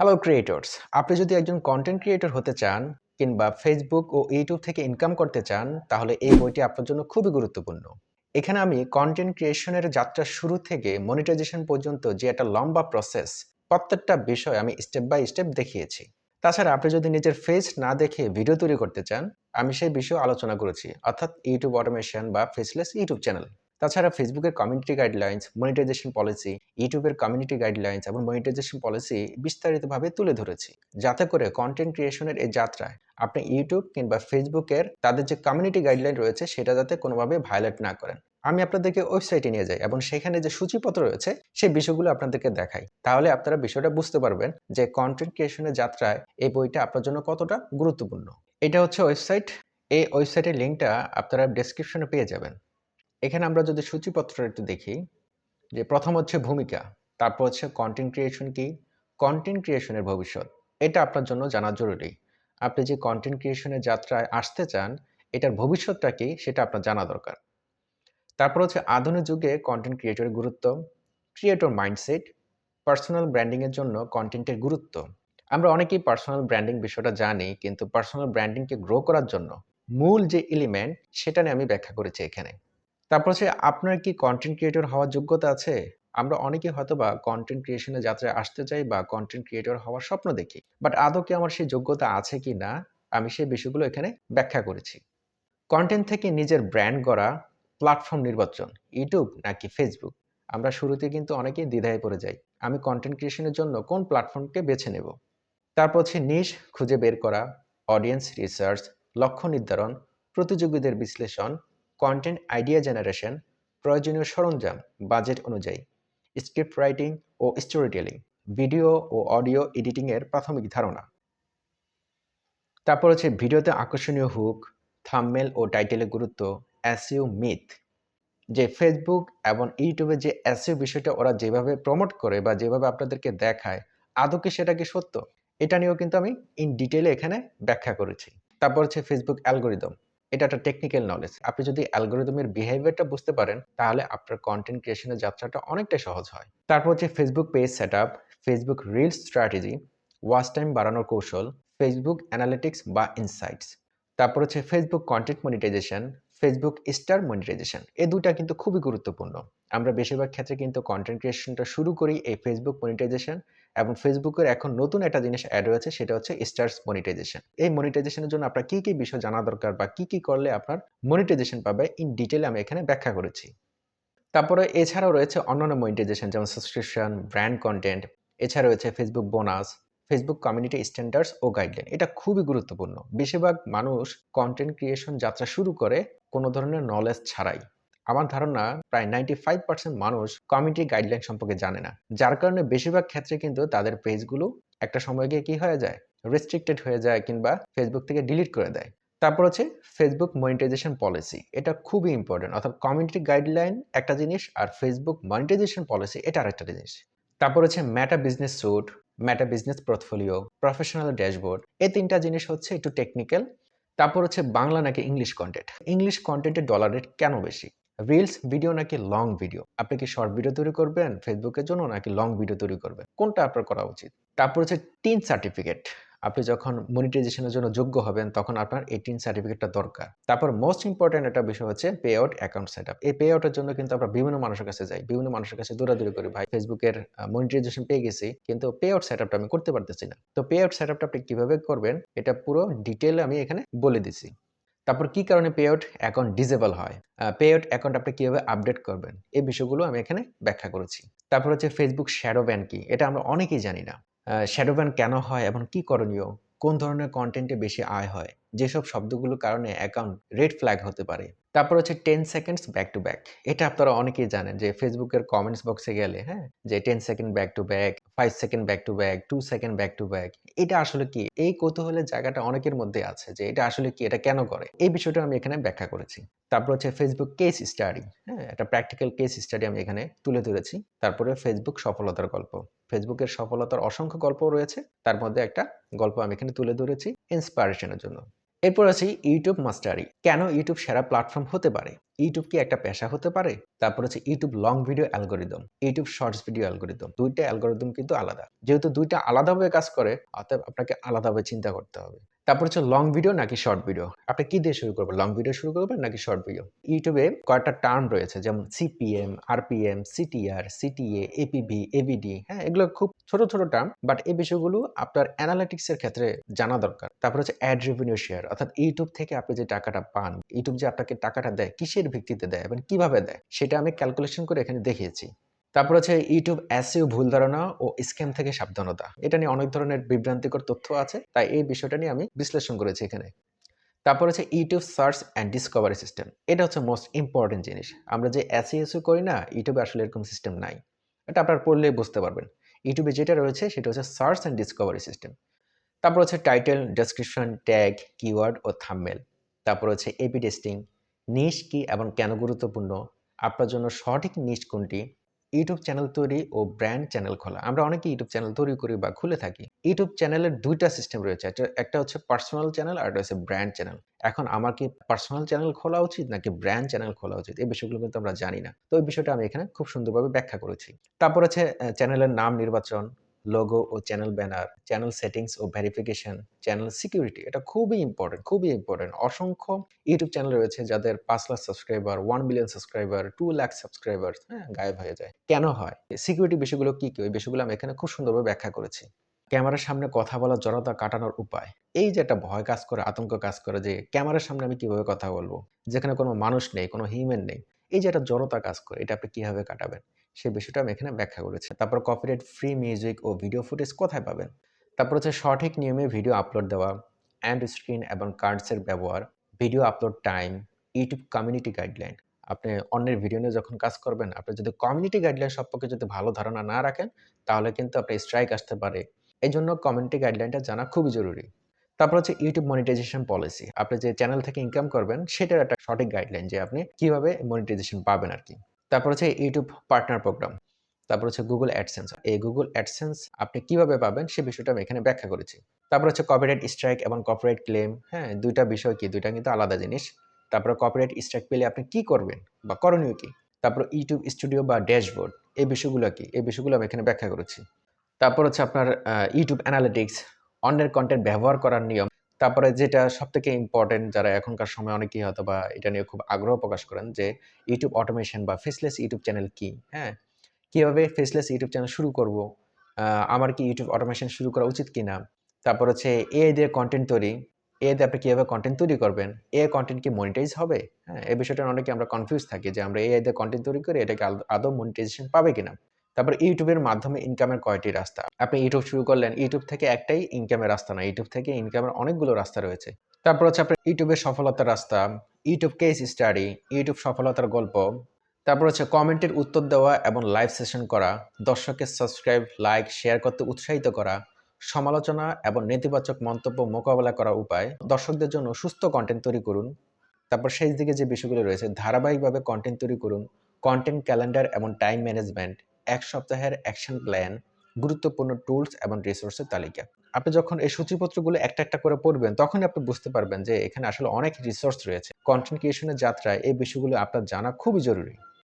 Hello creators আপনি যদি একজন কন্টেন্ট ক্রিয়েটর হতে চান কিংবা ফেসবুক ও ইউটিউব থেকে ইনকাম করতে চান, তাহলে এই বইটি আপনার জন্য খুবই গুরুত্বপূর্ণ। এখানে আমি কন্টেন্ট ক্রিয়েশনের যাত্রা শুরু থেকে মনিটাইজেশন পর্যন্ত যে একটা লম্বা প্রসেস প্রত্যেকটা বিষয় আমি স্টেপ বাই স্টেপ দেখিয়েছি। তাছাড়া আপনি যদি নিজের ফেস না দেখে ভিডিও তৈরি করতে চান, আমি সেই বিষয়ে আলোচনা করেছি, অর্থাৎ ইউটিউব অটোমেশন বা ফেসলেস ইউটিউব চ্যানেল তাছাড়া ফেসবুকের কমিউনিটি গাইডলাইন্স মনিটাইজেশন পলিসি ইউটিউবের কমিউনিটি গাইডলাইন্স এবং মনিটাইজেশন পলিসি বিস্তারিতভাবে তুলে ধরেছি। যাতে করে কন্টেন্ট ক্রিয়েশনের এই যাত্রায় আপনি ইউটিউব কিংবা ফেসবুকের তাদের যে কমিউনিটি গাইডলাইন রয়েছে, সেটা যাতে কোনোভাবে ভায়োলেট না করেন। আমি আপনাদেরকে ওয়েবসাইটে নিয়ে যাই এবং সেখানে যে সূচিপত্র রয়েছে, সেই বিষয়গুলো আপনাদেরকে দেখাই। তাহলে আপনারা বিষয়টা বুঝতে পারবেন যে কন্টেন্ট ক্রিয়েশনের যাত্রায় এই বইটা আপনার জন্য কতটা গুরুত্বপূর্ণ। এটা হচ্ছে ওয়েবসাইট এই ওয়েবসাইটের লিঙ্কটা আপনারা ডেসক্রিপশনে পেয়ে যাবেন। এখানে আমরা যদি সূচিপত্র একটু দেখি, যে প্রথম হচ্ছে ভূমিকা, তারপর হচ্ছে কন্টেন্ট ক্রিয়েশন কি? কন্টেন্ট ক্রিয়েশনের ভবিষ্যৎ। এটা আপনার জন্য জানা জরুরি। আপনি যে কন্টেন্ট ক্রিয়েশনের যাত্রায় আসতে চান, এটার ভবিষ্যৎটা কি সেটা আপনার জানা দরকার। তারপর হচ্ছে আধুনিক যুগে কন্টেন্ট ক্রিয়েটরের গুরুত্ব ক্রিয়েটর মাইন্ডসেট পার্সোনাল ব্র্যান্ডিংয়ের জন্য কন্টেন্টের গুরুত্ব। আমরা অনেকেই পার্সোনাল ব্র্যান্ডিং বিষয়টা জানি, কিন্তু পার্সোনাল ব্র্যান্ডিংকে গ্রো করার জন্য মূল যে এলিমেন্ট সেটা নিয়ে আমি ব্যাখ্যা করেছি এখানে। তারপর হচ্ছে আপনার কি কন্টেন্ট ক্রিয়েটর হওয়ার যোগ্যতা আছে? আমরা অনেকে হয়তো বা কন্টেন্ট ক্রিয়েশনের যাত্রায় আসতে চাই বা কন্টেন্ট ক্রিয়েটর হওয়ার স্বপ্ন দেখি। বাট আদৌ কি আমার সেই যোগ্যতা আছে কি না? আমি সেই বিষয়গুলো এখানে ব্যাখ্যা করেছি। কন্টেন্ট থেকে নিজের ব্র্যান্ড গড়া প্ল্যাটফর্ম নির্বাচন ইউটিউব নাকি ফেসবুক আমরা শুরুতে কিন্তু অনেকেই দ্বিধায় পড়ে যাই। আমি কন্টেন্ট ক্রিয়েশনের জন্য কোন প্ল্যাটফর্মকে বেছে নেব? তারপর হচ্ছে নিশ খুঁজে বের করা অডিয়েন্স রিসার্চ লক্ষ্য নির্ধারণ, প্রতিযোগীদের বিশ্লেষণ কন্টেন্ট আইডিয়া জেনারেশন প্রয়োজনীয় সরঞ্জাম বাজেট অনুযায়ী স্ক্রিপ্ট রাইটিং ও স্টোরি টেলিং ভিডিও ও অডিও এডিটিংয়ের প্রাথমিক ধারণা। তারপর হচ্ছে ভিডিওতে আকর্ষণীয় হুক থামমেল ও টাইটেলের গুরুত্ব অ্যাসিউ মিথ যে ফেসবুক এবং ইউটিউবে যে অ্যাসিউ বিষয়টা ওরা যেভাবে প্রমোট করে বা যেভাবে আপনাদেরকে দেখায়, আদৌ কি সেটা কি সত্য? এটা নিয়েও কিন্তু আমি ইন ডিটেলে এখানে ব্যাখ্যা করেছি। তারপর হচ্ছে ফেসবুক অ্যালগোরিদম এটা একটা টেকনিক্যাল নলেজ আপনি যদি অ্যালগোরিদমের বিহেভিয়ারটা বুঝতে পারেন, তাহলে আপনার কন্টেন্ট ক্রিয়েশনের যাত্রাটা অনেকটাই সহজ হয়। তারপর হচ্ছে Facebook page set up Facebook reels strategy watch time বাড়ানোর কৌশল ফেসবুক অ্যানালিটিক্স বা ইনসাইটস তারপর হচ্ছে Facebook content monetisation Facebook star monetisation এই দুটা কিন্তু খুবই গুরুত্বপূর্ণ। আমরা বেশিরভাগ ক্ষেত্রে কিন্তু কন্টেন্ট ক্রিয়েশনটা শুরু করি এই ফেসবুক মনিটাইজেশন এবং ফেসবুকের এখন নতুন একটা জিনিস অ্যাড হয়েছে, সেটা হচ্ছে স্টার্স মনিটাইজেশন এই মনিটাইজেশনের জন্য আপনার কি কি বিষয় জানা দরকার বা কি কি করলে আপনার মনিটাইজেশন পাবে ইন ডিটেলে আমি এখানে ব্যাখ্যা করেছি। তারপরে এছাড়াও রয়েছে অন্যান্য মনিটাইজেশন যেমন সাবস্ক্রিপশন ব্র্যান্ড কন্টেন্ট এছাড়া রয়েছে Facebook bonus Facebook community standards ও গাইডলাইন এটা খুবই গুরুত্বপূর্ণ। বেশিরভাগ মানুষ কন্টেন্ট ক্রিয়েশন যাত্রা শুরু করে কোনো ধরনের নলেজ ছাড়াই। আমার ধারণা প্রায় নাইনটি ফাইভ পার্সেন্ট মানুষ কমিউনিটি গাইডলাইন সম্পর্কে জানে না। যার কারণে বেশিরভাগ ক্ষেত্রে কিন্তু তাদের পেজগুলো একটা সময় গিয়ে কি হয়ে যায়? রেস্ট্রিক্টেড হয়ে যায় কিংবা ফেসবুক থেকে ডিলিট করে দেয়। তারপর হচ্ছে ফেসবুক মনিটাইজেশন পলিসি এটা খুবই ইম্পর্টেন্ট অর্থাৎ কমিউনিটি গাইডলাইন একটা জিনিস আর ফেসবুক মনিটাইজেশন পলিসি এটা আরেকটা জিনিস। তারপর হচ্ছে Meta business suite Meta business portfolio professional dashboard এই তিনটা জিনিস হচ্ছে একটু টেকনিক্যাল তারপর হচ্ছে বাংলা নাকি ইংলিশ কন্টেন্ট ইংলিশ কন্টেন্টের ডলার রেট কেন বেশি? রিলস ভিডিও নাকি লং ভিডিও আপনি কি শর্ট ভিডিও তৈরি করবেন ফেসবুকের জন্য, নাকি লং ভিডিও তৈরি করবেন? কোনটা আপনার করা উচিত? তারপর হচ্ছে টিন সার্টিফিকেট আপনি যখন মনিটাইজেশনের জন্য যোগ্য হবেন, তখন আপনার এই টিন সার্টিফিকেটটা দরকার। তারপর মোস্ট ইম্পর্টেন্ট একটা বিষয় হচ্ছে pay out account set up এই পে আউটের জন্য কিন্তু আমরা বিভিন্ন মানুষের কাছে যাই। বিভিন্ন মানুষের কাছে দৌড়াদৌড়ি করি, ভাই ফেসবুকের মনিটাইজেশন পেয়ে গেছি, কিন্তু পে আউট সেট আপটা আমি করতে পারতেছি না। তো পে আউট সেট আপটা আপনি কীভাবে করবেন, এটা পুরো ডিটেল আমি এখানে বলে দিছি। তারপর কি কারণে পে আউট অ্যাকাউন্ট ডিজেবল হয়? পে আউট অ্যাকাউন্ট আপনি কীভাবে আপডেট করবেন? এই বিষয়গুলো আমি এখানে ব্যাখ্যা করেছি। তারপর হচ্ছে ফেসবুক শ্যাডো ব্যান কি? এটা আমরা অনেকেই জানি না। শ্যাডো ব্যান কেন হয় এবং কি করণীয়? কোন ধরনের কন্টেন্টে বেশি আয় হয়? যেসব শব্দগুলোর কারণে অ্যাকাউন্ট রেড ফ্ল্যাগ হতে পারে। তারপর হচ্ছে ten seconds back to back এটা আপনারা অনেকেই জানেন যে ফেসবুকের কমেন্টস বক্সে গেলে হ্যাঁ? যে ten second back to back five second back to back two second back to back এটা আসলে কি? এই কৌতূহলের জায়গাটা অনেকের মধ্যে আছে যে এটা আসলে কি, এটা কেন করে? এই বিষয়টা আমি এখানে ব্যাখ্যা করেছি। তারপর হচ্ছে ফেসবুক কেস স্টাডি হ্যাঁ? একটা প্র্যাকটিক্যাল কেস স্টাডি আমি এখানে তুলে ধরেছি। তারপরে ফেসবুক সফলতার গল্প। ফেসবুকের সফলতার অসংখ্য গল্প রয়েছে। তার মধ্যে একটা গল্প আমি এখানে তুলে ধরেছি ইন্সপায়ারেশনের জন্য। এরপর আছে ইউটিউব মাস্টারি কেন ইউটিউব সেরা প্ল্যাটফর্ম হতে পারে? ইউটিউব কি একটা পেশা হতে পারে? তারপর হচ্ছে YouTube long video algorithm YouTube shorts video algorithm দুইটা অ্যালগোরিদম কিন্তু আলাদা। যেহেতু দুইটা আলাদাভাবে কাজ করে, অতএব আপনাকে আলাদাভাবে চিন্তা করতে হবে। তারপর হচ্ছে লং ভিডিও নাকি শর্ট ভিডিও আপনি কি দিয়ে শুরু করবেন? লং ভিডিও শুরু করবেন নাকি শর্ট ভিডিও ইউটিউবে কয়েকটা টার্ম রয়েছে, যেমন CPM RPM CTR CTA APV AVD হ্যাঁ এগুলো খুব ছোট ছোট টার্ম বাট এই বিষয়গুলো আপনার অ্যানালিটিক্স এর ক্ষেত্রে জানা দরকার। তারপর হচ্ছে অ্যাড রেভিনিউ শেয়ার অর্থাৎ ইউটিউব থেকে আপনি যে টাকাটা পান ইউটিউব যে আপনাকে টাকাটা দেয়, কিসের ভিত্তিতে দেয় এবং কীভাবে দেয়, সেটা আমি ক্যালকুলেশন করে এখানে দেখিয়েছি। তারপর হচ্ছে ইউটিউব অ্যাসিও ভুল ধারণা ও স্ক্যাম থেকে সাবধানতা। এটা নিয়ে অনেক ধরনের বিভ্রান্তিকর তথ্য আছে, তাই এই বিষয়টা নিয়ে আমি বিশ্লেষণ করেছি এখানে। তারপর হচ্ছে YouTube search and discovery system এটা হচ্ছে মোস্ট ইম্পর্টেন্ট জিনিস। আমরা যে এসিএসও করি না ইউটিউবে আসলে এরকম সিস্টেম নাই। এটা আপনার পড়লেই বুঝতে পারবেন। ইউটিউবে যেটা রয়েছে, সেটা হচ্ছে সার্চ অ্যান্ড ডিসকভারি সিস্টেম তারপর হচ্ছে টাইটেল ডেসক্রিপশন ট্যাগ কিওয়ার্ড ও থামমেল তারপর হচ্ছে এপি টেস্টিং নিশ কি এবং কেন গুরুত্বপূর্ণ, আপনার জন্য সঠিক নিশ কোনটি ইউটিউব চ্যানেল তৈরি ও ব্র্যান্ড চ্যানেল খোলা। আমরা অনেকে ইউটিউব চ্যানেল তৈরি করি বা খুলে থাকি। ইউটিউব চ্যানেলের দুইটা সিস্টেম রয়েছে। একটা হচ্ছে পার্সোনাল চ্যানেল আর একটা হচ্ছে ব্র্যান্ড চ্যানেল এখন আমার কি পার্সোনাল চ্যানেল খোলা উচিত নাকি ব্র্যান্ড চ্যানেল খোলা উচিত? এই বিষয়গুলো কিন্তু আমরা জানি না। তো এই বিষয়টা আমি এখানে খুব সুন্দরভাবে ব্যাখ্যা করেছি। তারপর হচ্ছে চ্যানেলের নাম নির্বাচন। লোগো ও চ্যানেল ব্যানার চ্যানেল সেটিংস ও ভেরিফিকেশন চ্যানেল সিকিউরিটি এটা খুবই ইম্পর্টেন্ট খুবই ইম্পর্টেন্ট অসংখ্য ইউটিউব চ্যানেল রয়েছে যাদের পাঁচ lakh subscriber one million subscriber two lakh subscriber হ্যাঁ গায়েব হয়ে যায়। কেন হয়? সিকিউরিটি বিষয়গুলো কি কি? ওই বিষয়গুলো আমি এখানে খুব সুন্দরভাবে ব্যাখ্যা করেছি। ক্যামেরার সামনে কথা বলা, জড়তা কাটানোর উপায়। এই যে একটা ভয় কাজ করে, আতঙ্ক কাজ করে যে ক্যামেরার সামনে আমি কীভাবে কথা বলব? যেখানে কোনো মানুষ নেই, কোনো হিউম্যান নেই। এই যে একটা জড়তা কাজ করে, এটা আপনি কীভাবে কাটাবেন? সেই বিষয়টা আমি এখানে ব্যাখ্যা করেছি। তারপর কপিরাইট ফ্রি মিউজিক ও ভিডিও ফুটেজ কোথায় পাবেন? তারপর হচ্ছে সঠিক নিয়মে ভিডিও আপলোড দেওয়া অ্যান্ড স্ক্রিন এবং কার্ডসের ব্যবহার video upload time YouTube community guideline আপনি অন্যের ভিডিও নিয়ে যখন কাজ করবেন, আপনি যদি কমিউনিটি গাইডলাইন সম্পর্কে যদি ভালো ধারণা না রাখেন, তাহলে কিন্তু আপনার স্ট্রাইক আসতে পারে। এই জন্য কমিউনিটি গাইডলাইনটা জানা খুবই জরুরি। তারপর হচ্ছে ইউটিউব মনিটাইজেশন পলিসি আপনি যে চ্যানেল থেকে ইনকাম করবেন, সেটার একটা সঠিক গাইডলাইন যে আপনি কীভাবে মনিটাইজেশন পাবেন আর কি তারপর হচ্ছে ইউটিউব পার্টনার প্রোগ্রাম তারপর হচ্ছে গুগল অ্যাডসেন্স এই গুগল অ্যাডসেন্স আপনি কীভাবে পাবেন সে বিষয়টা আমি এখানে ব্যাখ্যা করেছি। তারপর হচ্ছে কপিরাইট স্ট্রাইক এবং কপিরাইট ক্লেম হ্যাঁ দুইটা বিষয় কি? দুইটা কিন্তু আলাদা জিনিস। তারপর কপিরাইট স্ট্রাইক পেলে আপনি কি করবেন বা করণীয় কি? তারপর ইউটিউব স্টুডিও বা ড্যাশবোর্ড এই বিষয়গুলো কি? এই বিষয়গুলো আমি এখানে ব্যাখ্যা করেছি। তারপর হচ্ছে আপনার ইউটিউব অ্যানালিটিক্স অন্যের কন্টেন্ট ব্যবহার করার নিয়ম। তারপরে যেটা সবথেকে ইম্পর্টেন্ট যারা এখনকার সময় অনেকেই হয়তো বা এটা নিয়ে খুব আগ্রহ প্রকাশ করেন যে ইউটিউব অটোমেশন বা ফেসলেস ইউটিউব চ্যানেল কি? হ্যাঁ? কীভাবে ফেসলেস ইউটিউব চ্যানেল শুরু করব? আমার কি ইউটিউব অটোমেশন শুরু করা উচিত কি না তারপর হচ্ছে এআই দিয়ে কন্টেন্ট তৈরি। এ দিয়ে আপনি কীভাবে কন্টেন্ট তৈরি করবেন? এ কন্টেন্ট কি মনিটাইজ হবে? হ্যাঁ এই বিষয়টা অনেকে আমরা কনফিউজ থাকি যে আমরা এআই দিয়ে কন্টেন্ট তৈরি করি এটাকে আদৌ মনিটাইজেশন পাবে কিনা? তারপর ইউটিউবের মাধ্যমে ইনকামের কয়টি রাস্তা? আপনি ইউটিউব শুরু করলেন, ইউটিউব থেকে একটাই ইনকামের রাস্তা না ইউটিউব থেকে ইনকামের অনেকগুলো রাস্তা রয়েছে। তারপর হচ্ছে আপনার ইউটিউবের সফলতার রাস্তা, ইউটিউব কেস স্টাডি ইউটিউব সফলতার গল্প, তারপর হচ্ছে কমেন্টের উত্তর দেওয়া এবং লাইভ সেশন করা দর্শকের সাবস্ক্রাইব লাইক শেয়ার করতে উৎসাহিত করা, সমালোচনা এবং নেতিবাচক মন্তব্য মোকাবেলা করার উপায়, দর্শকদের জন্য সুস্থ কন্টেন্ট তৈরি করুন, তারপর শেষ দিকে যে বিষয়গুলো রয়েছে, ধারাবাহিকভাবে কন্টেন্ট তৈরি করুন কন্টেন্ট ক্যালেন্ডার এবং টাইম ম্যানেজমেন্ট এক সপ্তাহের অ্যাকশন প্ল্যান গুরুত্বপূর্ণ টুলস এবং রিসোর্সের তালিকা। আপনি যখন এই সূচিপত্রগুলো একটা একটা করে পড়বেন তখন আপনি বুঝতে পারবেন যে এখানে আসলে অনেক রিসোর্স রয়েছে। কন্টেন্ট ক্রিয়েশনের যাত্রায় এই বিষয়গুলো আপনার জানা খুবই জরুরি।